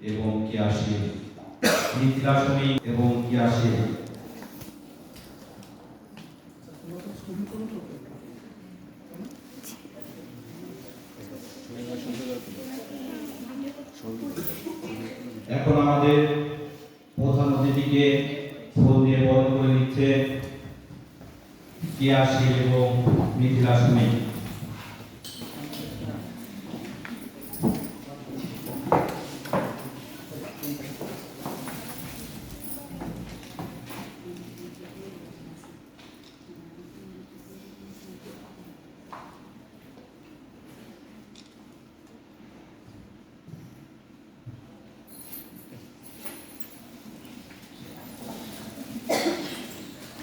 এবং মিথিলা শ্রমিক এবং কিয়াসী এখন আমাদের প্রধান অতিথিকে ফুল দিয়ে বরণ করে নিচ্ছে কিয়াসী এবং মিথিলা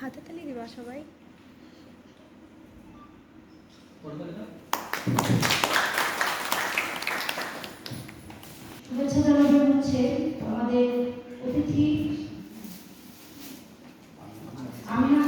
হাতে তালি দিবা সবাই। শুভেচ্ছা জানানো হচ্ছে আমাদের অতিথি। আমিনা